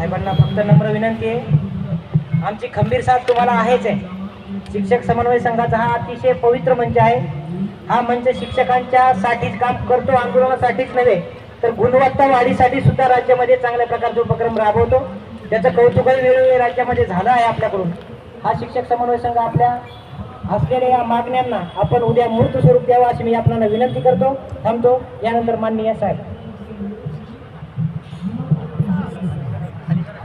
साहेबांना फक्त नम्र विनंती आहे. आमची खंबीर साथ तुम्हाला आहेच आहे. शिक्षक समन्वय संघाचा हा अतिशय पवित्र मंच आहे. हा मंच शिक्षकांच्या साठीच काम करतो आंदोलनासाठीच नव्हे तर गुणवत्ता वाढीसाठी सुद्धा राज्यामध्ये चांगल्या प्रकारचा उपक्रम राबवतो. त्याचं कौतुकही वेळोवेळी राज्यामध्ये झालं आहे आपल्याकडून. हा शिक्षक समन्वय संघ आपल्या असलेल्या या मागण्यांना आपण उद्या मूर्त स्वरूप द्यावं अशी मी आपल्याला विनंती करतो थांबतो. यानंतर माननीय साहेब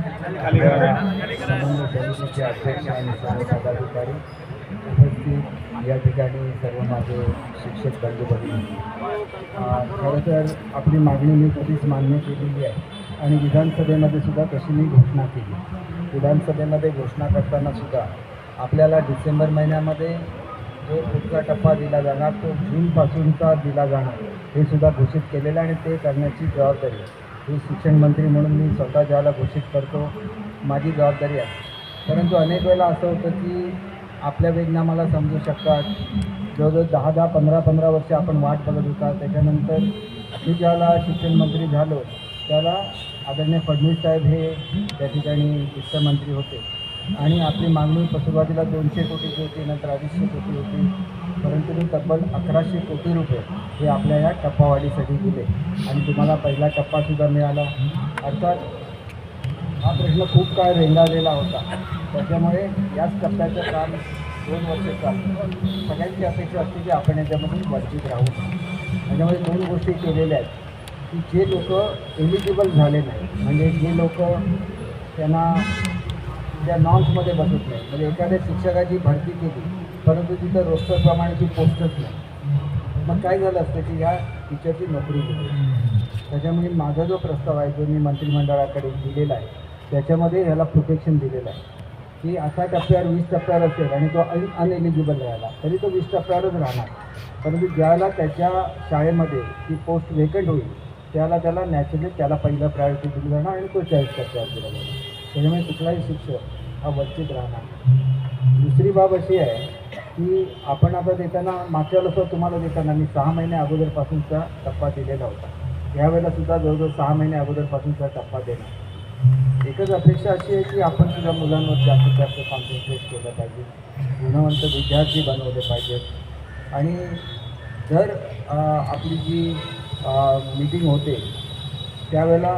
समन्वय समितीचे अध्यक्ष आणि सर्व पदाधिकारी उपस्थित या ठिकाणी सर्व माझे शिक्षक बंधू खरं तर आपली मागणी मी कधीच मान्य केलेली आहे आणि विधानसभेमध्ये सुद्धा तशी मी घोषणा केली. विधानसभेमध्ये घोषणा करताना सुद्धा आपल्याला डिसेंबर महिन्यामध्ये जो पुढचा टप्पा दिला जाणार तो जूनपासूनचा दिला जाणार हे सुद्धा घोषित केलेलं आहे आणि ते करण्याची जबाबदारी आहे. ही शिक्षण मंत्री म्हणून मी स्वतः ज्याला घोषित करतो माझी जबाबदारी आहे. परंतु अनेक वेळेला असं होतं की आपल्या वेदना मला समजू शकतात. जवळजवळ दहा दहा पंधरा पंधरा वर्ष आपण वाट बघत होता. त्याच्यानंतर मी ज्याला शिक्षण मंत्री झालो त्याला आदरणीय फडणवीस साहेब हे त्या ठिकाणी वित्तमंत्री होते. आणि आपली मागणी सुरुवातीला दोनशे कोटीची होती नंतर अडीचशे कोटी होती. परंतु मी तब्बल अकराशे कोटी रुपये हे आपल्या या टप्पावाढीसाठी दिले. आणि तुम्हाला पहिला टप्पासुद्धा मिळाला. अर्थात हा प्रश्न खूप काळ रेंगाळलेला होता. त्याच्यामुळे याच टप्प्याचं काम दोन वर्ष चालतं सगळ्यांची अपेक्षा असते की आपण याच्यामधून वंचित राहू. त्याच्यामुळे दोन गोष्टी केलेल्या आहेत. की जे लोक एलिजिबल झाले नाही म्हणजे जे लोक त्यांना त्या नॉन्समध्ये बसत नाही. म्हणजे एखाद्या शिक्षकाची भरती केली परंतु तिथं रोस्टरप्रमाणेची पोस्टच नाही. मग काय झालं असतं की ह्या टीचरची नोकरी गेली त्याच्यामुळे माझा जो प्रस्ताव आहे जो मी मंत्रिमंडळाकडे दिलेला आहे त्याच्यामध्ये ह्याला प्रोटेक्शन दिलेलं आहे. की असा टप्प्यावर वीस टप्प्यावर असेल आणि तो अन अनएलिजिबल राहिला तरी तो वीस टप्प्यावरच राहणार. परंतु ज्याला त्याच्या शाळेमध्ये ती पोस्ट वेकंट होईल त्याला त्याला नॅचरली त्याला पहिलं प्रायोरिटी दिली जाणार आणि तो चाळीस टप्प्यावर दिला जाणार त्याच्यामुळे कुठलाही शिक्षक हा वंचित राहणार दुसरी बाब अशी आहे की आपण आता देताना मागच्या वेळेस तुम्हाला देताना मी सहा महिने अगोदरपासूनचा टप्पा दिलेला होता. यावेळेला सुद्धा जवळजवळ सहा महिने अगोदरपासूनचा टप्पा देणार एकच अपेक्षा अशी आहे की आपण सुद्धा मुलांवर जास्तीत जास्त कॉन्सन्ट्रेट केलं पाहिजे. गुणवंत विद्यार्थी बनवले पाहिजेत. आणि जर आपली जी मीटिंग होते त्यावेळेला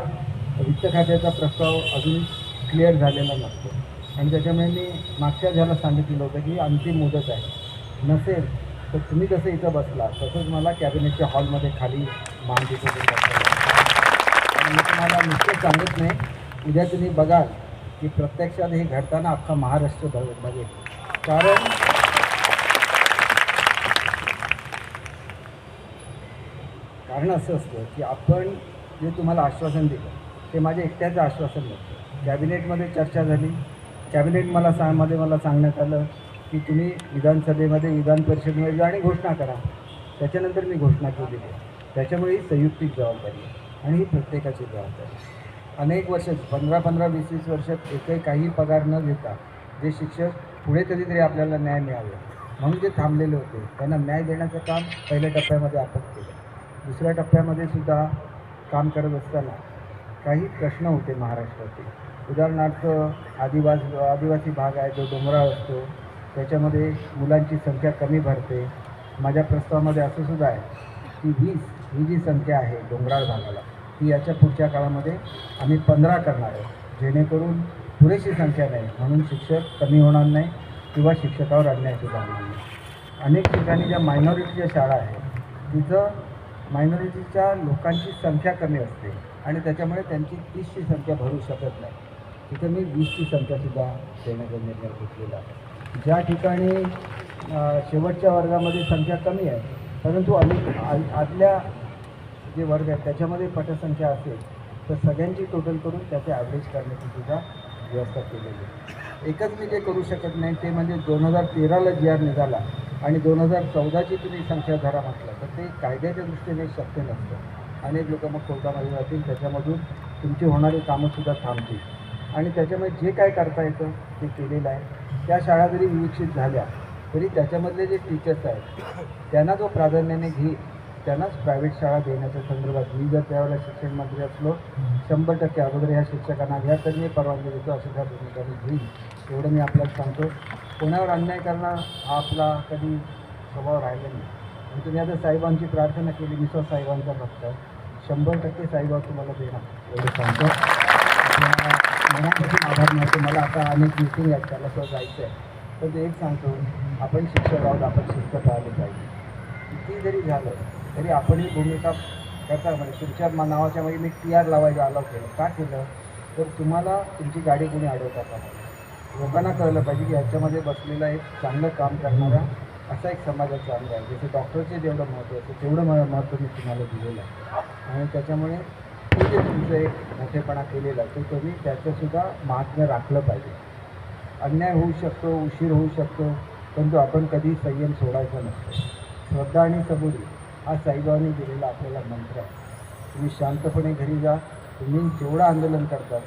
वित्त खात्याचा प्रस्ताव अजून क्लिअर झालेला नसतो. आणि त्याच्यामुळे मी मागच्या ज्याला सांगितलेलं होतं की अंतिम मुदत आहे. नसेल तर तुम्ही कसं इथं बसला तसंच मला कॅबिनेटच्या हॉलमध्ये खाली मान दिसत आणि मी तुम्हाला नुसतं सांगत नाही उद्या तुम्ही बघाल की प्रत्यक्षात हे घडताना अख्खा महाराष्ट्र बघ बघेल. कारण कारण असं असतं की आपण जे तुम्हाला आश्वासन दिलं ते माझ्या एकट्याचं आश्वासन नसतं. कॅबिनेटमध्ये चर्चा झाली. कॅबिनेट मला सांगमध्ये मला सांगण्यात आलं की तुम्ही विधानसभेमध्ये विधान परिषदेमध्ये जा आणि घोषणा करा. त्याच्यानंतर मी घोषणा केली. आहे त्याच्यामुळे ही संयुक्तिक जबाबदारी आणि ही प्रत्येकाची जबाबदारी अनेक वर्ष पंधरा पंधरा वीस वीस वर्षात एकही काही पगार न घेता जे शिक्षक पुढे कधीतरी आपल्याला न्याय मिळावे. म्हणून जे थांबलेले होते त्यांना न्याय देण्याचं काम पहिल्या टप्प्यामध्ये आपण केलं. दुसऱ्या टप्प्यामध्ये सुद्धा काम करत असताना काही प्रश्न होते महाराष्ट्राचे उदाहरणार्थ आदिवास आदिवासी भाग आहे जो डोंगराळ असतो त्याच्यामध्ये मुलांची संख्या कमी भरते. माझ्या प्रस्तावामध्ये असं सुद्धा आहे की वीस ही जी संख्या आहे डोंगराळ भागाला ती याच्या पुढच्या काळामध्ये आम्ही पंधरा करणार आहे. जेणेकरून पुरेशी संख्या नाही म्हणून शिक्षक कमी होणार नाही किंवा शिक्षकावर अन्याय सुद्धा होणार नाही. अनेक ठिकाणी ज्या मायनॉरिटीच्या शाळा आहेत तिथं मायनॉरिटीच्या लोकांची संख्या कमी असते आणि त्याच्यामुळे त्यांची तीसची संख्या भरू शकत नाही. तिथं मी वीसची संख्यासुद्धा देण्याचा निर्णय घेतलेला ज्या ठिकाणी शेवटच्या वर्गामध्ये संख्या कमी आहे परंतु अनेक आदल्या जे वर्ग आहेत त्याच्यामध्ये पटसंख्या असेल तर सगळ्यांची टोटल करून त्याचे ॲव्हरेज करण्याची सुद्धा व्यवस्था केलेली आहे. एकच मी जे करू शकत नाही ते म्हणजे दोन हजार तेराला जी आर निघाला आणि दोन हजार चौदाची तुम्ही संख्या धरा म्हटलं तर ते कायद्याच्या दृष्टीने शक्य नसतं. अनेक लोक मग कोर्टामध्ये जातील त्याच्यामधून तुमची होणारी कामंसुद्धा थांबतील. आणि त्याच्यामुळे जे काय करता येतं ते केलेलं आहे. त्या शाळा जरी विकसित झाल्या तरी त्याच्यामधले जे टीचर्स आहेत त्यांना जो प्राधान्याने घे त्यांनाच प्रायव्हेट शाळा देण्याच्या संदर्भात मी जर त्यावेळेला शिक्षण मंत्री असलो शंभर टक्के अगोदर ह्या शिक्षकांना घ्या तर मी परवानगी देतो असं त्या भूमिका मी घेईन. एवढं मी आपल्याला सांगतो. कोणावर अन्याय करणं हा आपला कधी स्वभाव राहिला नाही. आणि तुम्ही आता साहेबांची प्रार्थना केली मी स्वतः साहेबांचा भक्त आहे. शंभर टक्के साहेबा तुम्हाला देणार. एवढं सांगतो. मनापासून आभार मानतो मला आता अनेक मिटिंग आहेत त्याला सुद्धा जायचं आहे. पण ते एक सांगतो आपण शिक्षक आहोत आपण शिस्त पाहिलं पाहिजे. किती जरी झालं तरी आपण ही भूमिका करता म्हणजे तुमच्या नावाच्या म्हणजे मी टी आर लावायला आलो केलं का केलं? तर तुम्हाला तुमची गाडी कोणी अडवता का? लोकांना कळलं पाहिजे की ह्याच्यामध्ये बसलेला एक चांगलं काम करणारा असा एक समाजाचा अंग आहे. जसं डॉक्टरचे जेवढं महत्त्व असतं तेवढं म- महत्त्व मी तुम्हाला दिलेलं आहे. आणि त्याच्यामुळे जे तुमचं एक मोठेपणा केलेला आहे ते तुम्ही त्याचंसुद्धा महात्म्य राखलं पाहिजे. अन्याय होऊ शकतो उशीर होऊ शकतो परंतु आपण कधी संयम सोडायचा नसतो. श्रद्धा आणि सबुरी हा साईबाबांनी दिलेला आपल्याला मंत्र आहे. तुम्ही शांतपणे घरी जा तुम्ही जेवढं आंदोलन करतात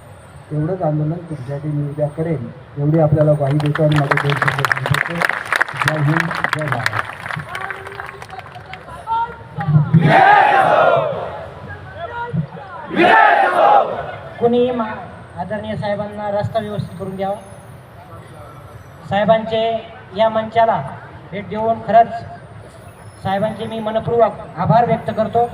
तेवढंच आंदोलन तुमच्यासाठी मी उद्या करेन एवढी आपल्याला ग्वाही देतो आणि माझ्या दोन शब्द जय हिंद जय महाराष्ट्र कोणी मा आदरणीय साहेबांना रस्ता व्यवस्थित करून द्यावा. साहेबांचे या मंचाला भेट देऊन खरंच साहेबांचे मी मनपूर्वक आभार व्यक्त करतो.